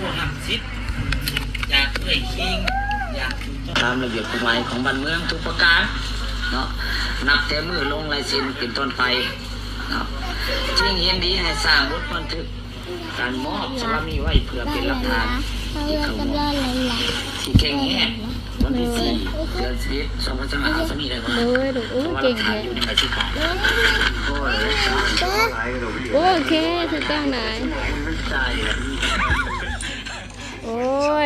ผู้หักซิดอยากเอ่ยคิงอยากตามระเบียบกฎหมายของบ้านเมืองทุกประการเนาะนับแต่มือลงลายเซ็นเป็นต้นไปเนาะจึงเห็นดีให้สร้างบทบันทึกการมอบสารมีไว้เพื่อเป็นหลักฐานเขาเรียกกันว่าอะไรล่ะที่แข็งแรงวันที่สี่เดือนสิบเอ็ดสองพันสิบห้าสมีได้ก่อนดูดูโอ้เพราะว่าเก่งขายแท้อยู่ในกระชิบขาดโอ้ยโอเคถูกต้องไหนมันใจอะโอ้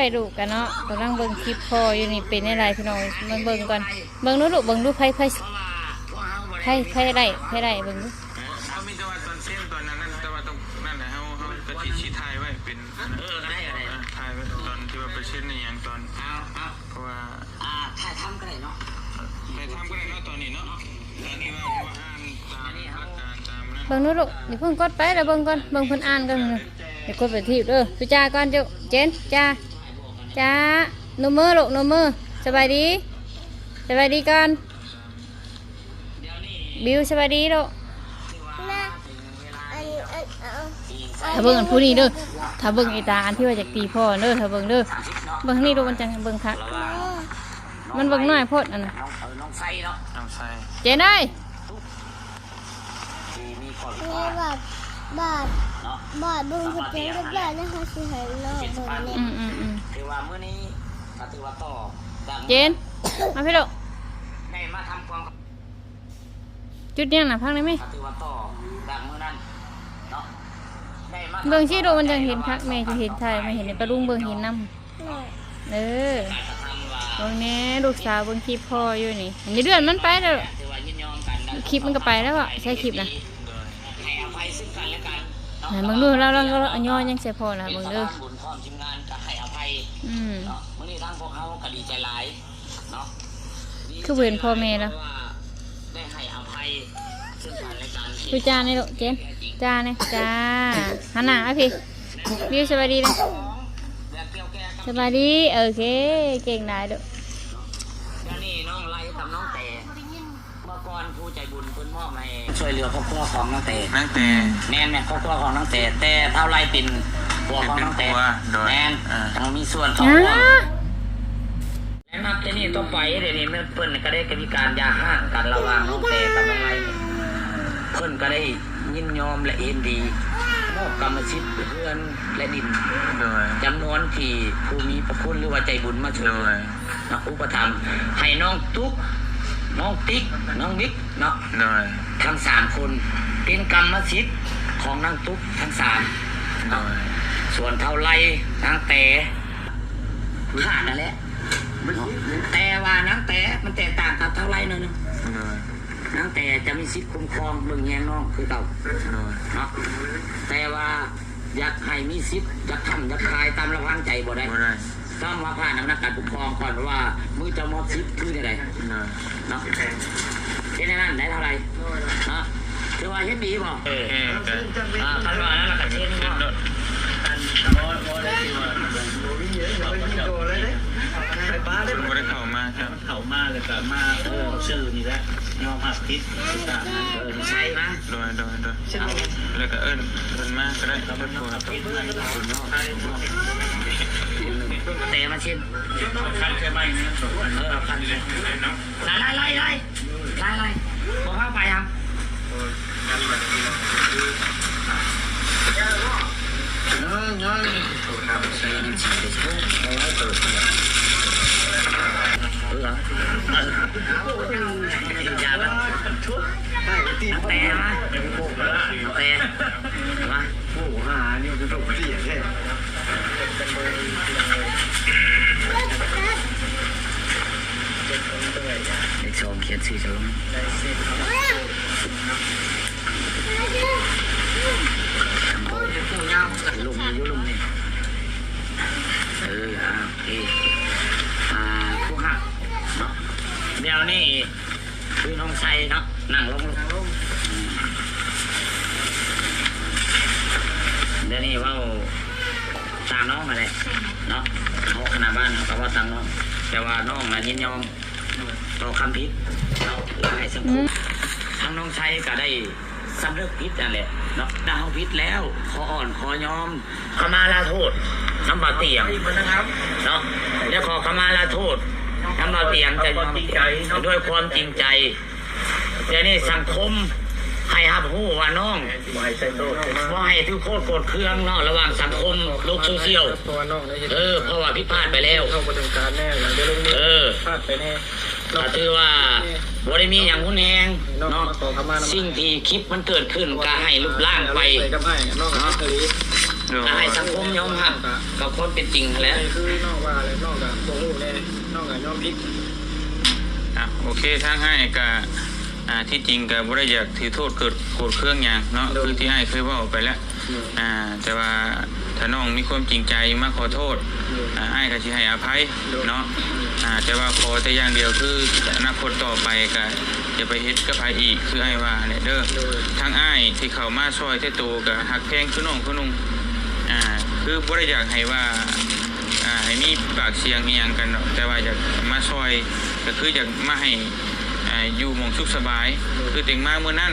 ยดูกันเนาะกำลังเบิ่งคลิปพ่ออยู่นี่เป็นอะไรพี่น้องมันเบิ่งก่อนเบิ่งดูลูกเบิ่งดูไพ่ไพ่ไพ่ไพ่ไรไพ่ไรเบิ่งดูเขามีแต่ว่าตอนเส้นตอนนั้นนั่นแต่ว่าต้องนั่นแหละเขาเขาจะชี้ชี้ทายไว้เป็นเออก็ได้ก็ได้อ่าทายไว้ตอนที่ว่าไปเช่นในอย่างตอนเอาเอาเพราะว่าอ่าถ่ายทำก็ได้เนาะไปทำก็ได้เนาะตอนนี้เนาะตอนนี้ว่าว่าอ่านตามหลักการตามนั้นเบิ่งดูลูกเดี๋ยวเพิ่งกดไปแล้วเบิ่งก่อนเบิ่งเพิ่นอ่านก่อนเดี๋ยวกดไปที่เด้อพี่จ้าก่อนเจ้าเจนจ้าจ้าหนูมือลูกหนูมือสบายดีสบายดีก่อนบิวสบายดีลูกแม่อันนี้อันเอาถ้าเบิ่งอันผู้นี้เด้อถ้าเบิ่งไอ้ตาอันที่ว่าจากตีพ่อเด้อถ้าเบิ่งเด้อเบิ่งนี่ดูมันจังเบิ่งคักมันเบิ่งน้อยโพดอันน่ะน้องเอาน้องไส้เนาะเอาใส่เจนได้ที่มีข้อพิแม่พาทบาดบาด เนาะบาดบึงสเปนกับยานะคะสิให้น้องเบิ่งเนี่ยอืมอืมอืมถือว่ามื้อนี้ก็ถือว่าต่อดังเจน มาพี่ลูกได้มาทำความจุดยังน่ะพักได้ไหมก็ถือว่าต่อดังมื้อนั้นเนาะได้มาเบิ่งสิดูมันจังเห็นคักแม่จะเห็นไทยไม่เห็นในปลาลุงเบิ่งเห็นนำแม่เออการกระทำว่าเบิ่งแหน่ลูกสาวเบิ่งคลิปพ่ออยู่นี่อันนี้เดือนมันไปแล้วถือว่ายินยอมกันดังคลิปมันก็ไปแล้วอะใช้คลิปนะให้อภัยซึ่งกันและกันเนาะไหนเบิ่งดูแล้วแล้วแล้วอันย่อยังใส่พ่อนะเบิ่งเด้อบุญพร้อมทีมงานก็ให้อภัยอืมเนาะมื้อนี้ทางพวกเขาก็ดีใจหลายเนาะดีใจคือเว้นพ่อแม่แล้วว่าได้ให้อภัยซึ่งกันและกันดูจ้าในลูกเจนจ้าเนี่ยจ้าหันหน้ามาพี่บิวสวัสดีนะแบบเกี่ยวแก่กับสบายดีโอเคเก่งนายเด้อเดี๋ยวนี้น้องไล่กับน้องแต่เมื่อก่อนผู้ใจบุญเพิ่นมอบให้ ช่วยเหลือครอบครัวของน้องแต่นั่งแต่แม่นแม่ครอบครัวของน้องแต่แต่เท่าไรเป็นผัวของน้องแต่เป็นผัวโดยแม่นอ่าต้องมีส่วนของอ่าร่วมและนับที่นี่ต่อไปเดี๋ยวนี้เมื่อเพิ่นก็ได้มีการยาห้างกันระหว่างน้องแต่กับน้องไล่เพิ่นก็ได้ยินยอมและเอ็นดีมอบกรรมสิทธิ์เพื่อนและดินโดยจำนวนที่ผู้มีพระคุณหรือว่าใจบุญมาช่วยโดเหลือยนะอุปถัมภ์ให้น้องตุ๊กน้องติ๊กน้องบิ๊กเนาะโดย ทั้งสามคน เป็นกรรมสิทธิ์ของนางตุ๊กทั้งสามโดยส่วนเท่าไรนางแต่ขาดนั่นแหละเนาะแต่ว่านางแต่มันแตกต่างกับเท่าไรหน่อยหนึงโดยนางแต่จะมีสิทธิ์คุ้มครองเบิ่งแยงน้องคือเก่า โดยเนาะแต่ว่าอยากให้มีสิทธิ์อยากทำอยากคลายตามระพังใจบ่ได้บ่ได้ต้องมาผ่านอำนาจการปกครองก่อนว่ามือจะมอบสิทธิ์คืออะไรโดยเนาะ เช่นนั้นได้เท่าไหรเนาะคือว่าเฮ็ดดีบ่เออเอ๊ะก็อ่าคันว่านั่นละก็เช่นเช่นเนาะโดดคุณบ่ได้เข้ามาครับเขามาเลยก็มาเออชื่อนี่แหละยอมหักทิศต่างนั้นเออใช่นะโดยโดยโดยแล้วก็เอิ้นเอิ้นมาก็ได้ครับครัวครับแต่มาเช่นคันแค่ไม่นี่สดเออคันไล่ไล่ไล่ ไล่ไล่บอกเข้าไปครับเอออย่าละแต่มาแต่มาโอ้หานี่มันจะตกเสียแค่เด็กสองเขียนสี่สองลุมนี่ยุลุมนี่เอออ่าโออ่าผู้หักเนาะเดี๋ยวนี่คือน้องไซเนาะนั่งลงลงเดี๋ยวนี้ว่าตามน้องมาเลยเนาะเขาขนาดบ้านเขาก็ว่าตามน้องแต่ว่าน้องนะยินยอม ต่อคำพิษเราให้สังคมทางน้องชัยก็ได้สำนึกผิดนั่นแหละเนาะดาวผิดแล้ว ขออ่อนขอยอมขมาลาโทษน้ำบาเตียงนะครับเนาะแล้วขอขมาลาโทษน้ำบาเตียงจะยอมด้วยความจริงใจแต่นี่สังคมให้ฮับหู้ว่าน้องว่าให้ทุกโคตรโกรธเครื่องเนาะระหว่างสังคมโลกโซเชียลตัวเออเพราะว่าพิพาทไปแล้วเข้าประจำการแน่หลังจะลงมือเออพลาดไปแน่ ก็ถือว่าบริมีอย่างหุ้นแหงน้องเนาะมาขอขมาน้ำสิ่งที่คลิปมันเกิดขึ้นก็ให้รูปร่างไปใส่กับไอ้น้องน้องทะเลก็ให้สังคมยอมรับกับคนเป็นจริงแหล้วนี่คือน้องว่าอะไรน้องกับโงลูกแน่น้องกับยอมพิษอะโอเคทางให้ก็อ่าที่จริงก็บ่ได้อยากถือโทษเกิดโกรธเครื่องหยังเนาะคือที่ให้เคยเว้าไปแล้วอ่าแต่ว่า ถ้าน้องมีความจริงใจมาขอโทษอ่าอ้ายก็สิให้อภัยเนาะอาแต่ว่าขอแต่อย่างเดียวคืออนาคตต่อไปก็อย่าไปเฮ็ดกับไผอีกคือไอ้ว่าเนี่ยเด้อทางอ้ายที่เขามาช่วยเทโตก็ฮักแพงคือน้องคือนุ่งอ่าคือบ่ได้อยากให้ว่าอ่าให้มีปากเสียงอีหยังกันแต่ว่าอยากมาซอยก็คืออยากมาให้อ่าอยู่มองสุขสบาย คือเต็งมาเมื่อนั้น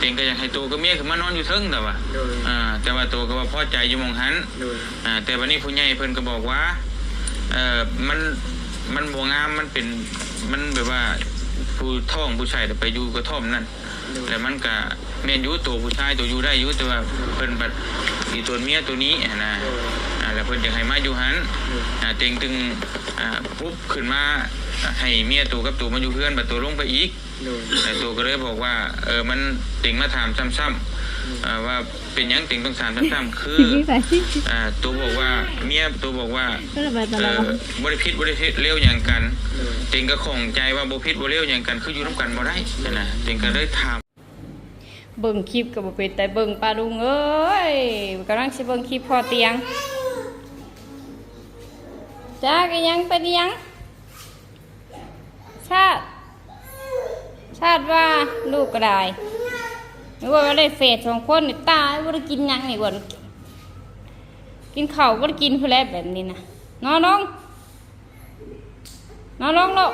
เต็งก็อยากให้ตัวกับเมียขึ้นมานอนอยู่เทิงแต่ว่าโดยอ่าแต่ว่าตัวก็ว่าพอใจอยู่หมองหันโดยอ่าแต่วันนี้ผู้ใหญ่เพิ่นก็บอกว่าเอ่อมันมันบ่งามมันเป็นมันแบบว่าผู้ท้องผู้ชายไปอยู่กระท่อมนั่นแล้วมันก็แม่นอยู่ตัวผู้ชายตัวอยู่ได้อยู่แต่ว่าเพิ่นบัดอีตัวเมียตัวนี้อะนะอ่าแล้วเพิ่นอยากให้มาอยู่หันอ่าเต็งตึงอ่าปุ๊บขึ้นมาอ่าให้เมียตัวกับตัวมาอยู่เพื่อนบัดตัวลงไปอีก โดยแต่ตัวก็เลยบอกว่า เออมันเต็งมาถามซ้ำๆอ่าว่าเป็นหยังเต็งต้องถามซ้ำๆคืออ่าตัวบอกว่าเมียตัวบอกว่า ก็ระบายตเอลออดบริพิษบริพิษเลี้ยวอย่างกันเต็งก็คงใจว่าบริพิษบริเลี้ยวอย่างกันคืออยู่ร่วมกันบ่ได้นะเต็งก็เลยถาม เบิ่งคลิปก็บ่เป็นแต่เบิ่งปลาลุงเอ้ยกำลังสิเบิ่งคลิปพอเตียงจ้าก็ยังเป็นยังชาติ ชาติว่าลูกก็ได้ไม่ว่าว่าได้เฟสสองคนนี่ตายว่าได้กินหยังนี่ก่อนกินข้าวว่าได้กินผู้แลแบบนี้นะนอนลงนอนลงลูก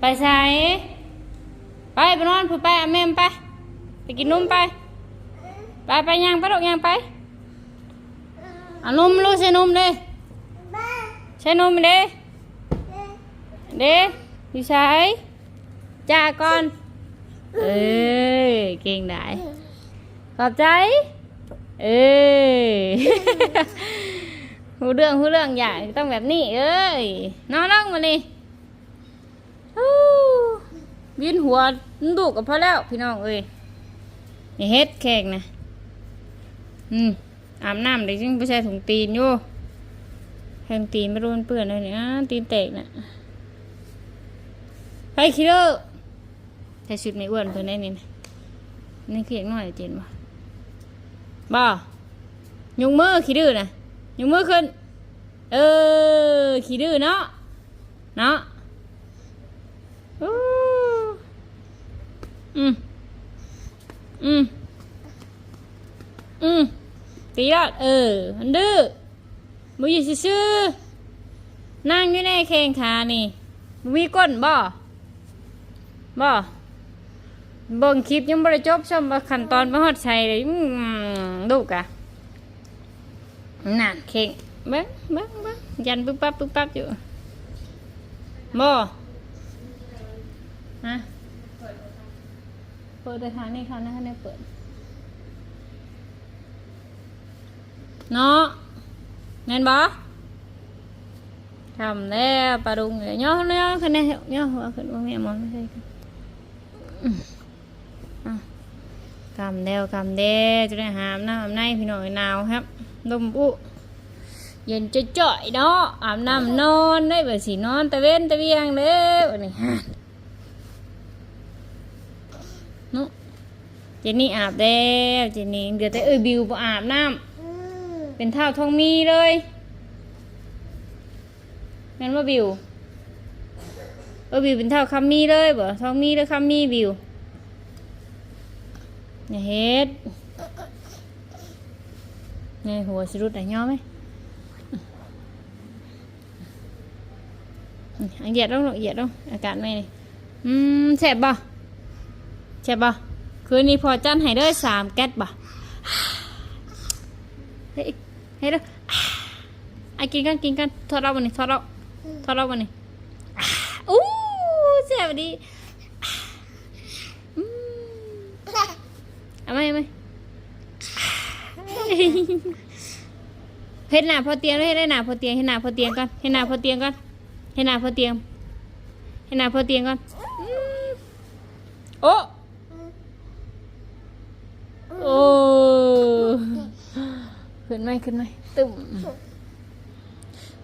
ไปใส่ไปไปนอนผู้ไปอาแม่มไป ไปกินนมไป ไปไปย่างไปลูกย่างไปเอานมลูกใส่นมเลยใส่นมเลย เด้พี่ชายจ้าก่อน เอ้ยเก่งได้ขอบใจ เอ้ยหูเรื่องหูเรื่องใหญ่ต้องแบบนี้ เอ้ยนอนลงมานี่วินหัวดูกกับพ่อแล้วพี่น้องเอ้ยนี่เฮ็ดแขกนะอืมอาบน้ำเด็กจึงไปใส่ถุงตีนอยู่แทงตีนไม่รู้มันเปื้อนเลยเนี่ยตีนแตกน่ะ ไปคิดเด้อใส่ชุดไม่อ้วนเพิ่นได้นี่นะนี่เขียงหน่อยเจนบ่บ่ยกมือขี้ดื้อนะยกมือขึ้น เออขี้ดื้อเนาะเนาะอู้อืมอืมอืมตียอดเออมันดื้อมืออยู่ซื่อนั่งอยู่ในแข้งขานี่บ่มีก้นบ่ บ่เบิ่งคลิปยังบ่ได้จบชมว่าขั้นตอนบ่ฮอดใส่เลยอืมดูกะนั่นเข่งเบิ่งเบิ่งเบิ่งยันปึ๊บปั๊บปึ๊บปั๊บอยู่บ่ฮะเปิดแต่ทางนี้เขานะเขาได้เปิดเนาะแม่นบ่ทำแล้วปลาดุงเลยย่อเนาะขึ้นได้ย่อหัวขึ้นว่าแม่มอนไม่ใช่ กำเดวกำเดวจะได้หามน้ำอาบในพี่หน่อยหนาวครับลมอุเย็นจะจ่อยๆเนาะอาบน้ำนอนได้แบบสีนอนตะเว้นตะเวียงเด้อวันนี้ฮะนุเจนนี่อาบแล้วเจนนี่เดี๋ยวแต่เอ้ยบิวบ่อาบน้ำเป็นเท่าทองมีเลยแม่นว่าบิวเออบิวเป็นเท่าคำมีเลยบ่ทองมีเลยคำมีบิวอย่าเฮ็ดไงหัวสิรุดได้ย่อไหมอันเหยียดลงลูกเหยียดลงอากาศไม่นี่อืมแสบบ่ใช่ปะคืนนี้พอจันให้เด้อสามแก๊สบ่เฮ้ยให้เด้อไอ้กินกันกินกันทอดเราวันนี้ทอดเราทอดเราวันนี้อู้ เสียบดีอืมเอาไหมเอาไหมเฮ็ดหน้าพอเตียงเลยเฮ็ดได้หน้าพอเตียงเฮ็ดหน้าพอเตียงก่อนเฮ็ดหน้าพอเตียงก่อนเฮ็ดหน้าพอเตียงเฮ็ดหน้าพอเตียงก่อนโอ้โอ้ขึ้นไหมขึ้นไหมตึม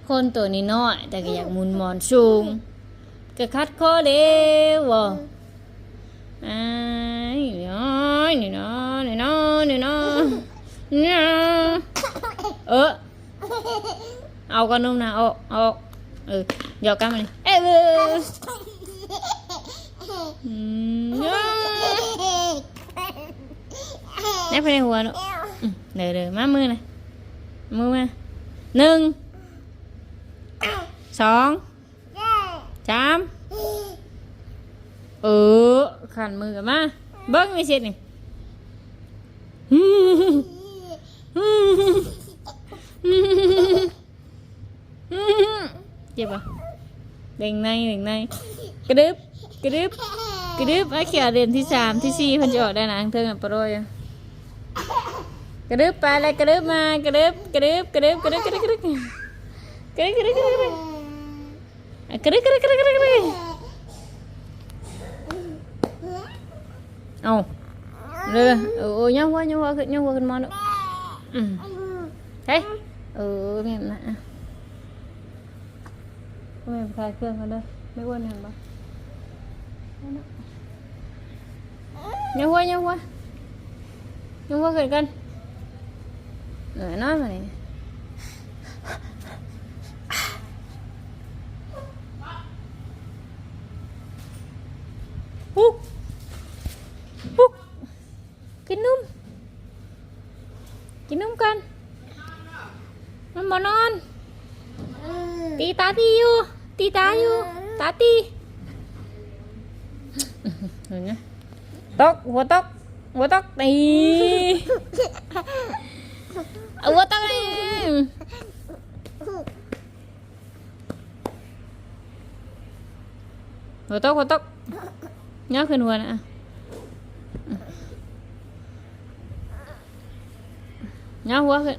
คนตัวนี้น้อยแต่ก็อยากมุนหมอนสูง cái khát khó đeo à này nó này nó này nó này nó ơ. Ao con nôm nào ô ô ừ giờ cam này ê, bơ. Nắp phải hùa nữa. Ừ, để để, má mưa này. Mưa nâng sóng ากันนุ่มนะเอาเอาเออหยอกกันมเออขันมือกันมา เบิ้งไม่เสร็จนี่เจ็บปะเด้งในเด้งในกระดึบกระดึบกระดึบไอ้เขียวเด่นที่สามที่สี่พันจะออกได้นะเธอกับปรอยกระดึบไปเลยกระดึบมากระดึบกระดึบกระดึบกระดึบกระดึบกระดึบกระดึบกระดึบ กระดึบกระดึบกระดึบกระดึบกระระดึบกเอาเร็วเออย่างหัวย่างหัวขึ้นย่างหัวขึ้นมาเนอะเฮ้ยเออแม่มาแม่คลายเครื่องกันเด้อไม่อ้วนเห็นปะย่างหัวย่างหัวย่างหัวขึ้นกันเออน้อยมานี่ tá tí yêu tí tá yêu tá tí nhá tóc vô tóc vô tóc đi vô tóc đi vô tóc vô tóc. Nhớ khuyên hùa nè nhớ hùa khuyên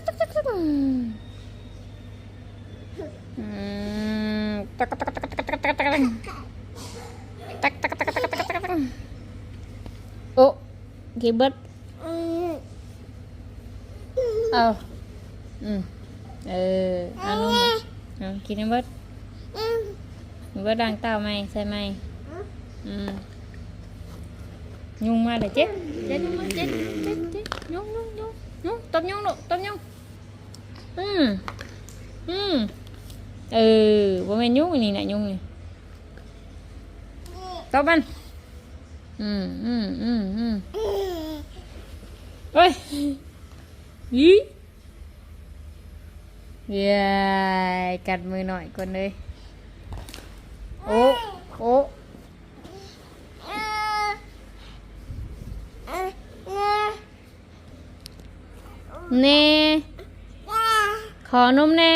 tak oh gebet oh hmm eh anu mas kini bớt bớt đang tao mày xe mày ừ Nyung mà để chết chết chết chết chết Nyung, nyung, nyung. Nyung, tom nyung, đâu tôm nhung อืมอืมเออบ่แม่นยุ่งนี่น่ะยุ่งนี่ตบมันอืมอืมอืมอืมเฮ้ยยี่ Yeah, cặt mười nội con ơi Ô, ô Nè ขอนมแน่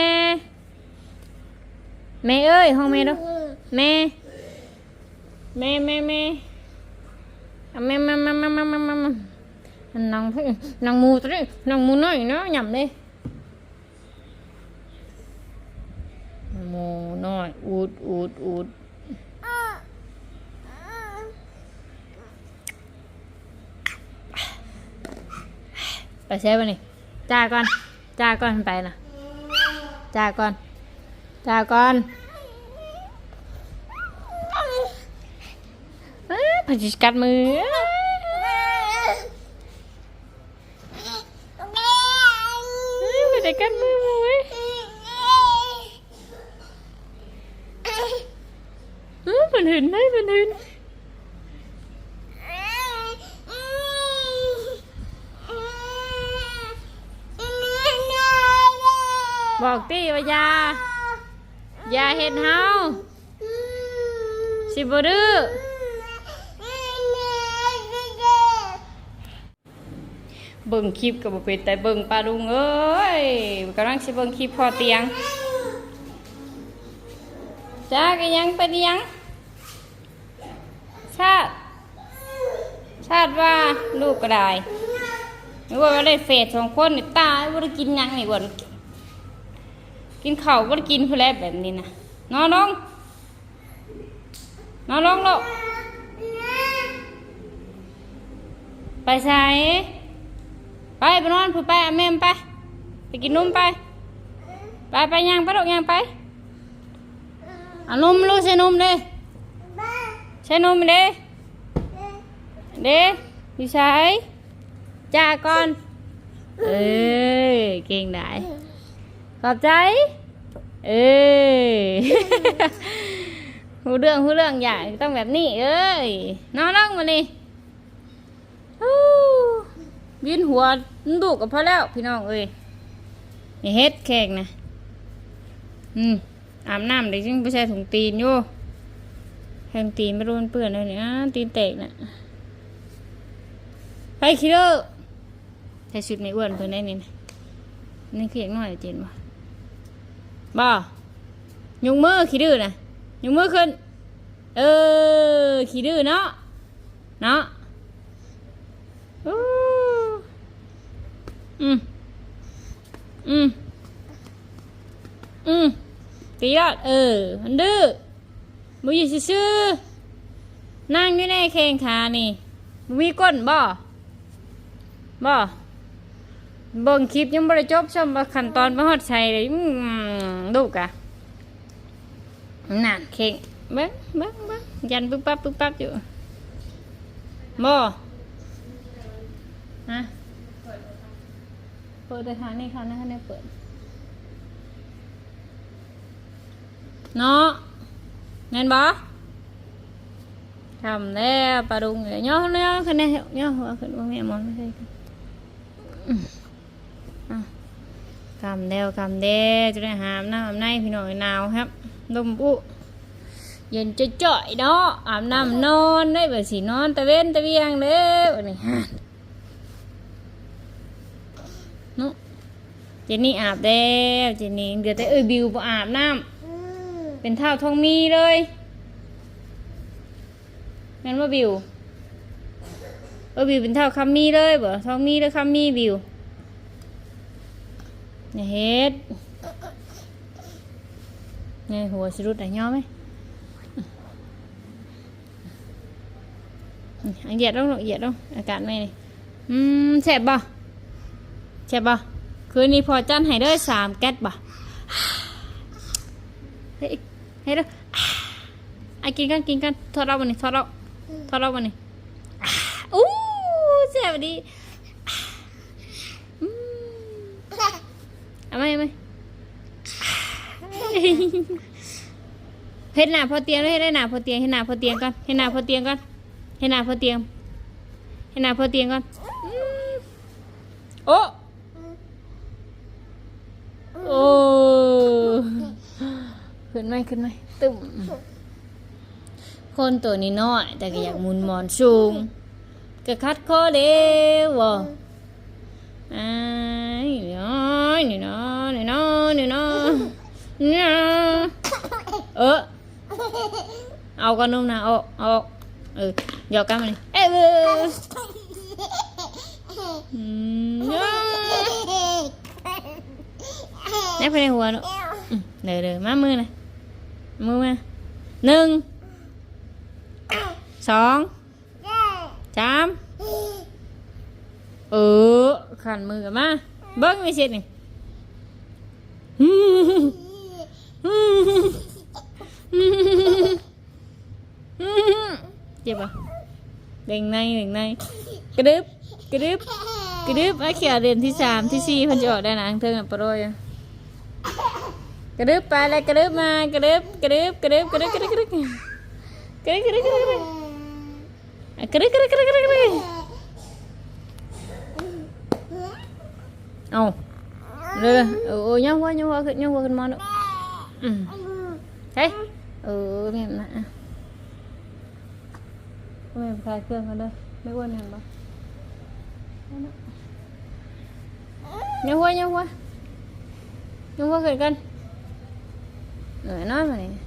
แม่เอ้ยห้องแม่ดูแม่ แม่แม่แม่เอาแม่แม่แม่แม่แม่แม่แม่แม่นางพี่นางมูตัวนี้นางมูน้อยเนาะหย่ำเลยมูน้อยอูดอูดอูดไปใช้ป่ะนี่จ้าก่อนจ้าก่อนไปนะ Chào con. Chào con. Phải chỉ cắt mưa Phải để cắt mưa mũi Phần hình đấy, phần hình บอกตีว่ายาอย่าเห็นเฮาสิบดื้อเบิ่งคลิปกับบ่เป็นแต่เบิ่งปลาลุงเอ้ยกำลังสิเบิ่งคลิปพอเตียงจ้าก็ยังเป็นอิยัง ชาติ ชาติว่าลูกก็ได้ไม่ว่าได้เฟสสองคนตายว่าได้กินยังนี่บ่น กินข้าวว่าได้กินผู้แลแบบนี้นะนอนลงนอนลงลูกไปใส่ไปไปนอนผู้ไปอาแม่มไปไปกินนมไป ไปไปย่างไปลูกย่างไปอานมลูกใส่นมเด้ใส่นมเด้เด้อยู่ใช้จ้าก่อน เอ้ยเก่งได้ ขอบใจ เอ้ยหูเรื่องหูเรื่องใหญ่ต้องแบบนี้ เอ้ยนอนลงมานี่บินหัวดูกับพ่อแล้ว พี่น้องเอ้ยนี่เฮ็ดแขกนะอืมอาบน้ำเด็กจึงไปใส่ถุงตีนอยู่แทงตีนไม่รู้มันเปื้อนเลยเนี่ยตีนแตกน่ะไปคิดเด้อใส่ชุดไม่อ้วนเพิ่อนได้นี่นะนี่คืออย่างน้อยเจนบ่ บ่ยกมือขี้ดื้อนะยกมือขึ้น เออขี้ดื้อเนาะเนาะอืมอืมอืมตียอดเออ มันดื้อมือยู่ซื่อนั่งอยู่ในแข้งขานี่บ่มีก้นบ่บ่เบิ่งคลิปยังบ่ได้จบชมว่าขั้นตอนบ่ฮอดใส่เลย ดูกะนั่นเข่งเบิ่งเบิ่งเบิ่งยันปึ๊บปั๊บปึ๊บปั๊บอยู่บ่ฮะเปิดแต่ทางนี้ค่ะนะคะเนี่ยเปิด เนาะแม่นบ่ทำแล้วปลาดุงเหลือย่อเนาะขึ้นได้ย่อหัวขึ้นว่าแม่มอนไม่ใช่ คำเดวกำเดวจะได้หามน้ำอาบในพี่น้อยหนาวครับลมปุเย็นจะจ่อยเนาะอาบน้ำนอนได้แบบสีนอนตะเวนตะเวียงเด้อนี่ฮะนุเจนนี่อาบแล้วเจนนี่เดี๋ยวแต่เอ้ยบิวบ่อาบน้ำเป็นเท่าทองมีเลยแม่นว่าบิวเออบิวเป็นเท่าคำมีเลยบ่ทองมีเลยคำมีบิว อย่าเฮ็ดไงหัวสรุดได้ย่อไหมอันเหยียดลงลูเหยียดลงอากาศไม่นี่อืมแซ่บบ่แซ่บบ่คืนนี้พอจันให้เด้อสามแก๊สบ่เฮ้ยให้เด้อไอ้กินกันกินกันทอดเราวันนี้ทอดเราทอดเราวันนี้อู้แซ่บดีอืม เอาไหมเอาไหมเฮ็ดหน้าพอเตียงเลยเฮ็ดได้หน้าพอเตียงเฮ็ดหน้าพอเตียงก่อนเฮ็ดหน้าพอเตียงก่อนเฮ็ดหน้าพอเตียงเฮ็ดหน้าพอเตียงก่อนโอ้โอ้ขึ้นไหมขึ้นไหมตึมคนตัวนี้น้อยแต่ก็อยากมุนหมอนสูงก็คัดคอเด้ว บ่ไอ้น้อยนี่น้อยนี่น้อยนี่น้อยเนี่ย เออขันมือมา เบิ้งไม่เสร็จนี่เจ็บปะเด้งในเด้งในกระดึบกระดึบกระดึบไอ้เขียเรียนที่สามที่สี่พันจะออกได้นะเพิ่งอะปรยกระดึบไปเลยกระดึบมากระดึบกระดึบกระดึบกระดึบกระดึบกระดึบกระดึบกระดึบกระดึบกระดึบกระดึบกระดึบ เอาเลยเออยังว่ายังว่าขึ้นยังว่าขึ้นมาเนาะมเฮ้ยเออแม่นะแม่คลายเครื่องกันเลยไม่อ้วนเห็นปะยังวะายังวะายังวะาขึ้นกันเหนื่อยน้อยมาเนี่ย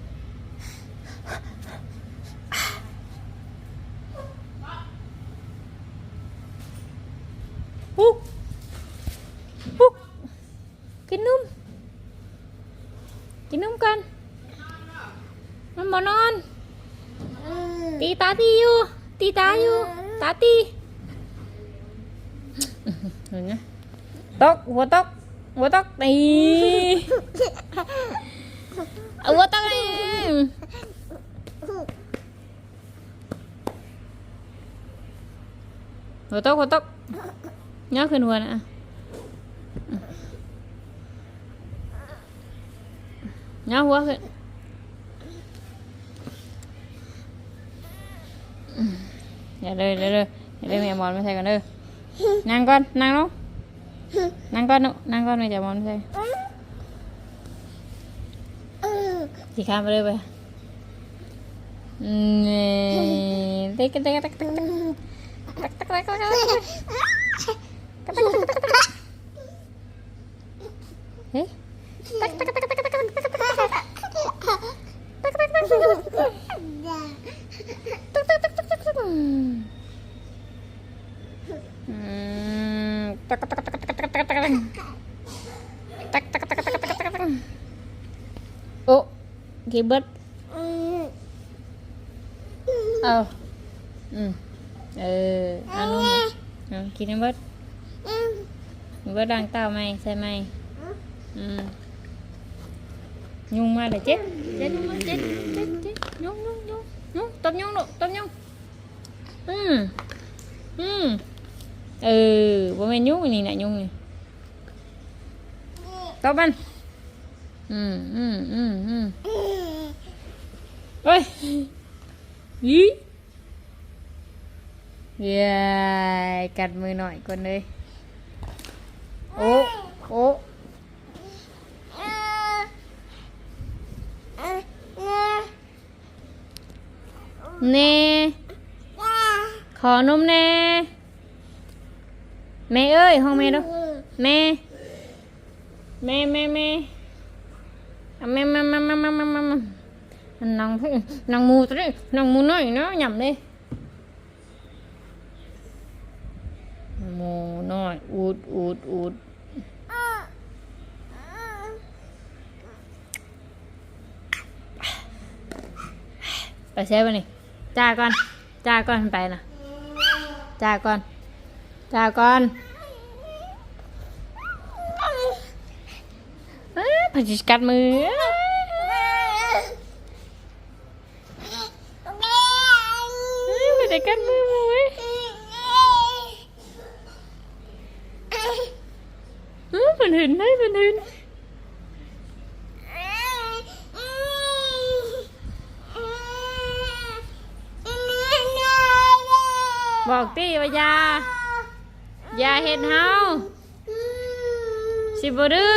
Ti tayo. Tati. này watok. Watok. Ay. Watok na Watok, watok. Nhớ khuyên hùa nè. Nhớ hùa khuyên. เด้อเลยเด้อเด้ออย่าเลยแม่มอนไม่ใช่กันเด้อนั่งก่อนนั่งลงนั่งก่อนนุนั่งก่อนแม่จะมอนไม่ใช่ที่ข้ามไปเรื่อยไปนี่เด็กเด็กเด็กเด็กเด็กเด็กเด็ก khi bích ờ. Ừ. Ờ, ừ ăn luôn mà khi nó bích bớt. Đang tao mày xe mày. Ừ. nhung mai là chết. Chết nhung chết chết chết nhung nhung nhung nhung. Tập nhung độ tập nhung. Ừ. Ừ. Ừ bố mẹ nhung này lại nhung này. Tập ăn ừ ừ ừ ừ. งมาเลยเจ๊เจ๊ยุงมาเจ๊เจ๊เจ๊ยุงยุงยุงยุงต นังพี่นังมูตันี้นางมูน้อยเนาะหย่ำเลยมูน้อยอูดอูดอูดไปเซฟวันี่จ้าก่อนจ้าก่อนไปนะจ้าก่อนจ้าก่อนพันจิกัดมือ இவர்